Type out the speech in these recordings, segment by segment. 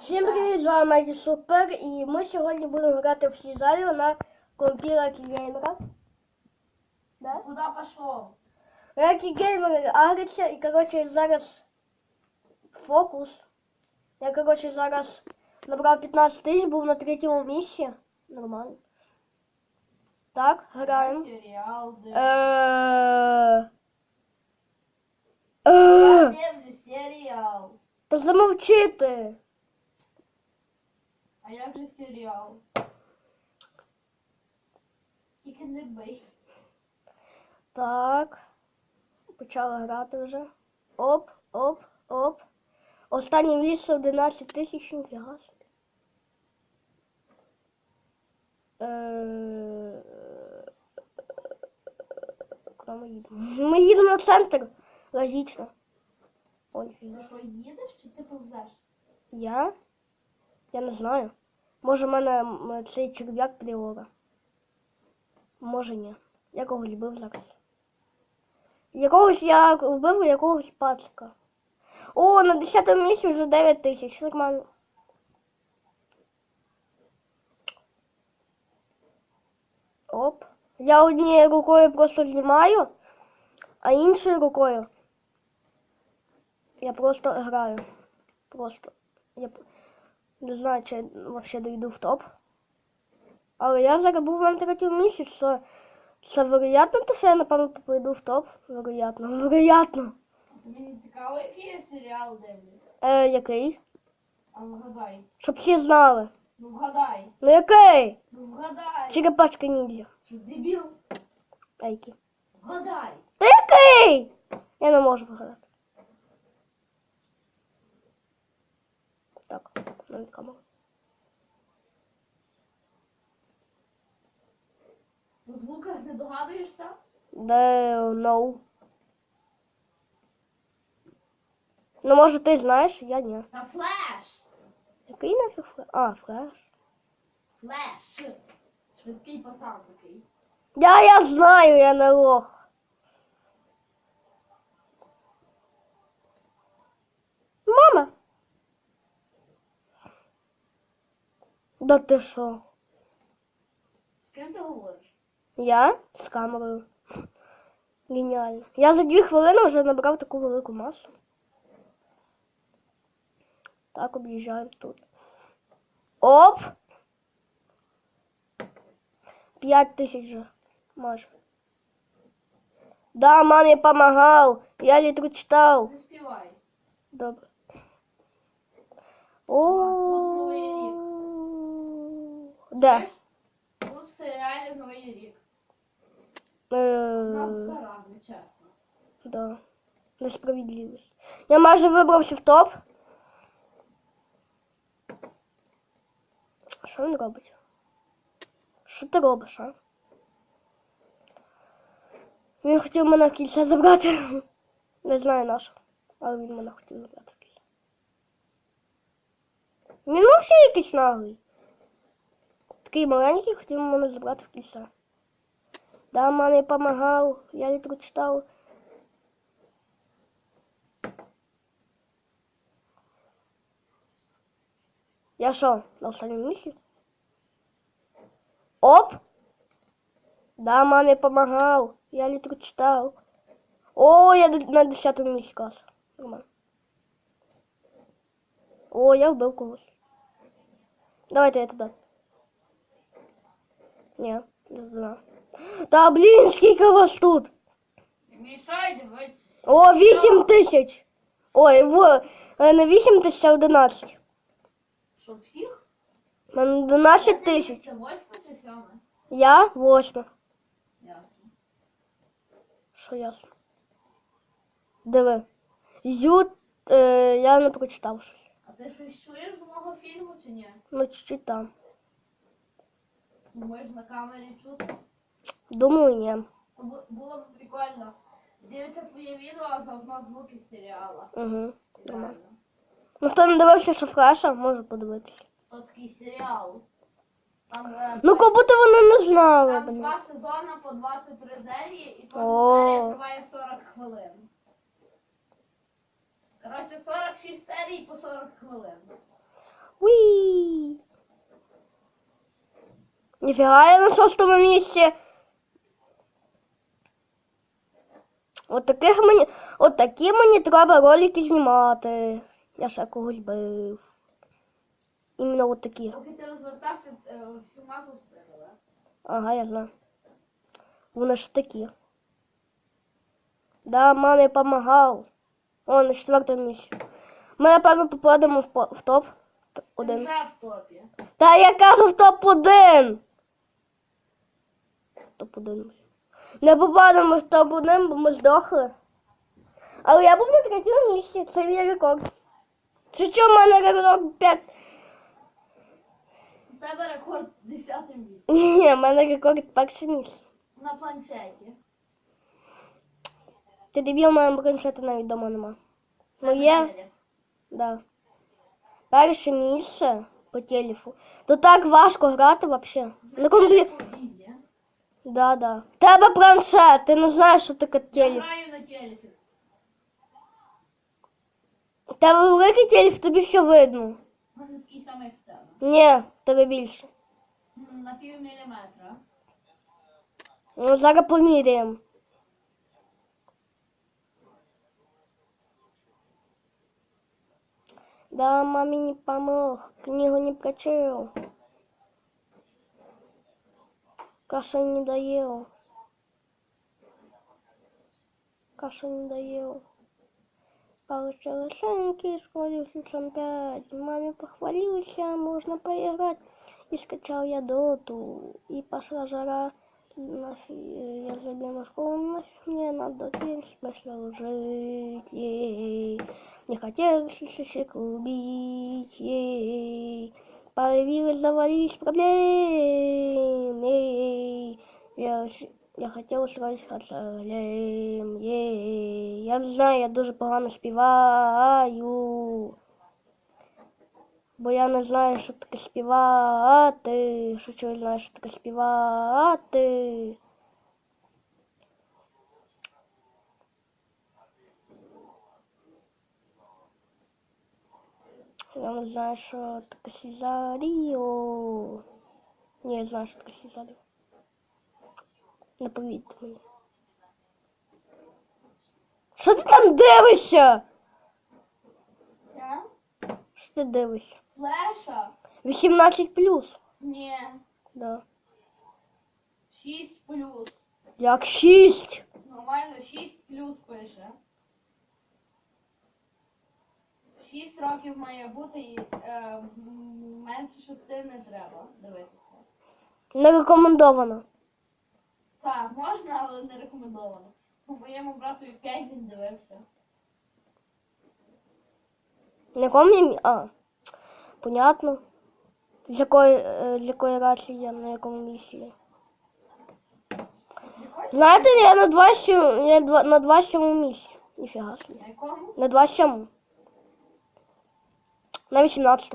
Всім привіт, з вами Майді Супер, і ми сьогодні будемо грати в Сізаріо на компілакі геймера. Да? Куда пошел? Які геймери агриться, і коротше зараз фокус. Я коротше зараз набрав 15 тисяч, був на третьому місці. Нормально. Так, граємо. Сериал, Е, да. е, Я дивлюсь сериал. Та замовчи ти. А як же серіал? Тільки не бий. Так. Почала грати вже. Оп, оп, оп. Останнє місце 11 тисяч ніфіга собі. Е, Куди ми їдемо? Ми їдемо на центр. Логічно. Ой, Ти що, їдеш чи ти повзеш? Я? Я не знаю. Може в мене цей черв'як пріора. Може ні. Я когось любив зараз. Якогось я вбив якогось пацика. О, на 10 місці вже 9 тисяч. Нормально. Оп. Я однією рукою просто знімаю, а іншою рукою я просто граю. Просто. Я не знаю, чи я взагалі дойду в топ. Але я зараз був на третьому місці, що це вероятно, то що я напевно попаду в топ. Вероятно, вероятно. Не цікаво, який я серіал дивлюсь? Е, який? А вгадай. Щоб всі знали. Ну вгадай. Ну який? Ну вгадай. Черепашка ніндзя. Чи дебіл? А який? Вгадай. Та який? Я не можу вгадати. Так, на камеру. У звуках не догадуєшся? Де no. Ну, може, ти знаєш, я ні. Та флеш. Який нафіг флеш? А, флеш. Флеш. Швидкий пацан такий. Я, я знаю, я не лох. Да ти що? З ким ти говориш? Я з камерою. Геніально. Я за дві хвилини вже набрав таку велику масу. Так, об'їжджаємо тут. Оп! П'ять тисяч вже. Майже. Да, мамі помогал. Я літру читав. Не співай. Добре. О. Де? Тут в серіалі Новий рік. Е, Нас жара, не чесно. Да. Несправедливість. Я майже вибрався в топ. Що він робить? Що ти робиш, а? Він хотів мене кільця забрати. Не знаю на що. Але він мене хотів забрати кільця. Він взагалі якийсь наглий. Такий маленький хотів мене забрати в кільця. Да, мамі помагав, я літру читав. Я що, на останньому місці? Оп! Да, мамі помагав, я літру читав. О, я д- на 10 місці клас. Нормально. О, я вбив когось. Давайте я туди. Ні, не знаю. Та блін, скільки вас тут? Не мішай дивитися. О, 8 тисяч. Ой, в, е, не 8 тисяч, а 11. Що всіх? У мене 11 тисяч. Це чи? Я 8. Ясно. Що ясно? Диви. Ю, е, я не прочитав щось. А ти щось чуєш з мого фільму чи ні? Ну, чуть-чуть там. Думаєш на камері чути? Думаю, ні. Було б прикольно. Дивиться твоє відео, а заодно звуки з серіала. Угу. Ну, хто не дивився, що флеша, може подивитися. То такий серіал. Там, е, Ну, як будто вони не знали. там блін. два сезони по 23 серії, і кожна О. серія триває 40 хвилин. Коротше, 46 серій по 40 хвилин. Ніфіга я на шостому місці. От таких мені, от такі мені треба ролики знімати. Я ще когось бив. Іменно от такі. Поки ти розвертався, е, всю мазу спрятала. Ага, я знаю. Вони ж такі. Да, мамі помагав. О, на четвертому місці. Ми, напевно, попадемо в, топ один. Та я кажу в топ один. Топ один. Не попадемо в топ один, бо ми здохли. Але я був на третьому місці. Це мій рекорд. Чи що в мене рекорд 5? У тебе рекорд 10 місце. Ні, в мене рекорд перше місце. На планшеті. Ти дивів, у мене планшета навіть вдома нема. Ну є. Да. Перше місце по телефу. То так важко грати взагалі. На комп'ютері. телефу ізі. Да, да. В Тебе планшет, ти не знаєш, що таке Я телеф. граю на телефі. У тебе великий телеф, тобі все видно. У мене такий самий, як в тебе. Ні, в тебе більше. М, На пів міліметра. Ну, зараз поміряємо. Да, маме не помог, книгу не прочел. Кашу не доел. Кашу не доел. Получил оценки, школе слишком пять. Маме похвалился, можно поиграть. И скачал я доту. И пошла жара. Нафиг, я забила школу, нафиг мне надо теперь смысл жить. ей. Не хотелось еще убить. ей Появились, завалились проблемы. ей. Я, с- я хотел сразу хацалем. ей. Я не знаю, я дуже погано співаю. Бо я не знаю, що таке співати. Що чого знаю, що таке співати. Я не знаю, що таке Сізаріо. Ні, я знаю, що таке Сізаріо. Не повірте мені. Що ти там дивишся? Що ти дивишся? Флеша? 18 плюс. Ні. Да. 6 плюс. Як 6. Нормально, 6 плюс пише. 6 років має бути і е, менше 6 не треба дивитися. Не рекомендовано. Так, можна, але не рекомендовано. Ну, моєму брату 5 він дивився. На якому я А. Понятно. З якої, е, з якої рації я на якому. Прикольно? Знаєте, я на 27, я два- на 27 місці. Ніфіга собі. На якому? На 27. На 18.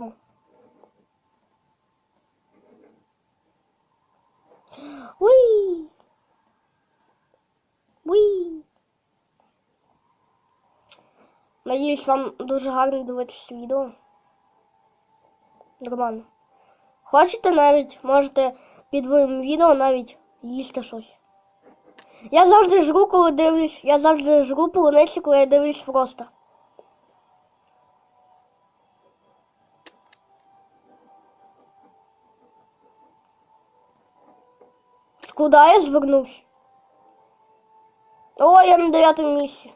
Уй. Уй. Надіюсь, вам дуже гарно дивитися відео. Нормально. Хочете навіть, можете під моїм відео навіть їсти щось. Я завжди жру, коли дивлюсь. Я завжди жру полуниці, коли я дивлюсь просто. Куда я звернусь? О, я на дев'ятому місці.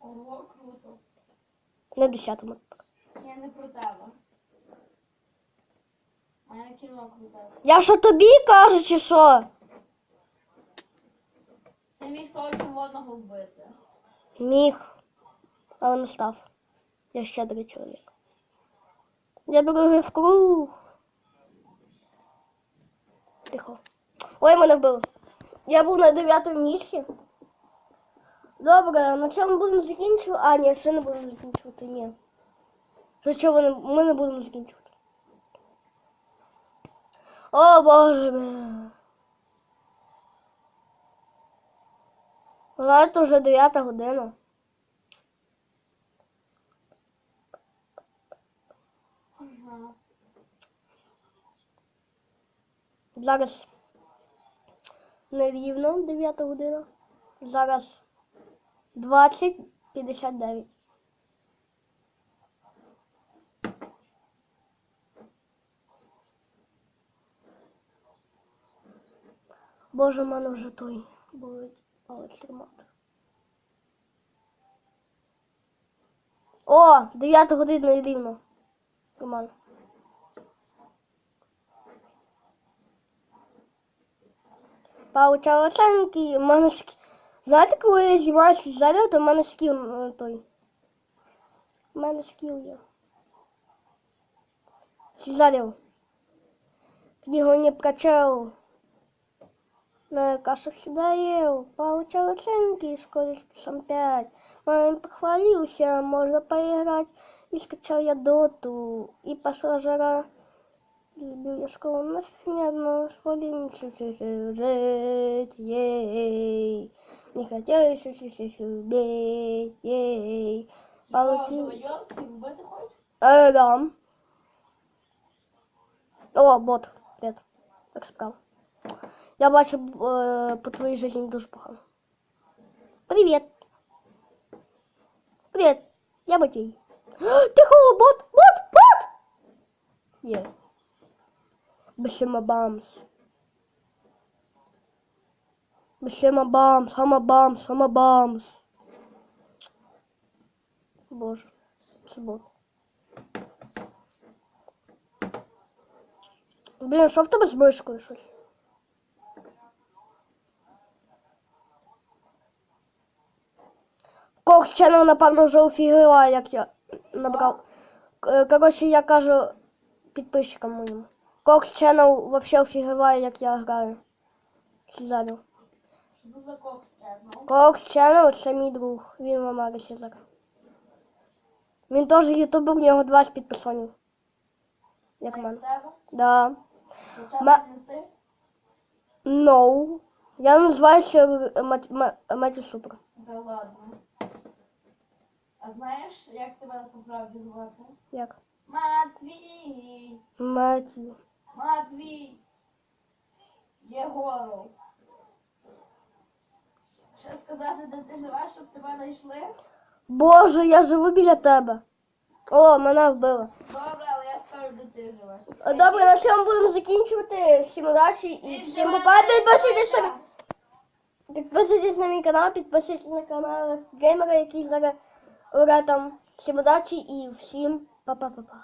Ого, круто. На десятому. Я не про тебе. А я кіно круте. Я що тобі кажу, чи що? Ти міг того червоного вбити. Міг. Але не став. Я щедрий чоловік. Я беру в круг. Тихо. Ой, мене вбили. Я був на дев'ятому місці. Добре, на чому будемо закінчувати? А, ні, ще не будемо закінчувати, ні. Що вони- ми не будемо закінчувати. О, боже мій. Знаєте, вже дев'ята година. Ага. Зараз нерівно 9 година. Зараз 20.59. Боже, в мене вже той болить палець тримати. О, 9 година і рівно. Роман. Получала оценки, в мене ск... Знаєте, коли я знімаю заряд, то в мене скіл е, той. У мене скіл є. Сізарів. Книгу не прочел. На кашах сідарів. Получал оценки в школе сам 5. Маме похвалился, можно поиграть. И скачал я доту. И пошла Любил я школу, нафиг не школе жить, ей. Не хотелось убить, ей. Получил... Э, да. О, бот, привет. Так справа. Я бачу е, по твоїй житті дуже погано. Привіт. Привіт. Я Матвій. Тихо, бот, бот, бот! Є. Бешима бамс. Бешима бамс, хама бамс, хама бамс. Боже, це бот. Блін, що в тебе з мишкою щось? Кокс Channel, напевно, вже офігела, як я набрав. Коротше, я кажу підписчикам моїм. Кокс Channel вообще офігеває, як я граю. Сізарю. Що це за кокс Channel це мій друг. Він в Америці зараз. Він теж ютубер, у нього 20 підписанів. Як в мене. Да. Ма-? No. Я називаюся Мат- Ма- Супер. Да ладно. А знаєш, як тебе по правді звати? Як? Матвій! Матю. Матвій! Єгоров. Що сказати, де ти живеш, щоб тебе знайшли? Боже, я живу біля тебе. О, мене вбили. Добре, але я скажу, де ти живеш. Добре, на цьому будемо закінчувати. Всім удачі і всім попа. Підписуйтесь на, підписуйтесь на мій канал, підписуйтесь на канал геймера, який зараз уре там. Всім удачі і всім па-па-па-па.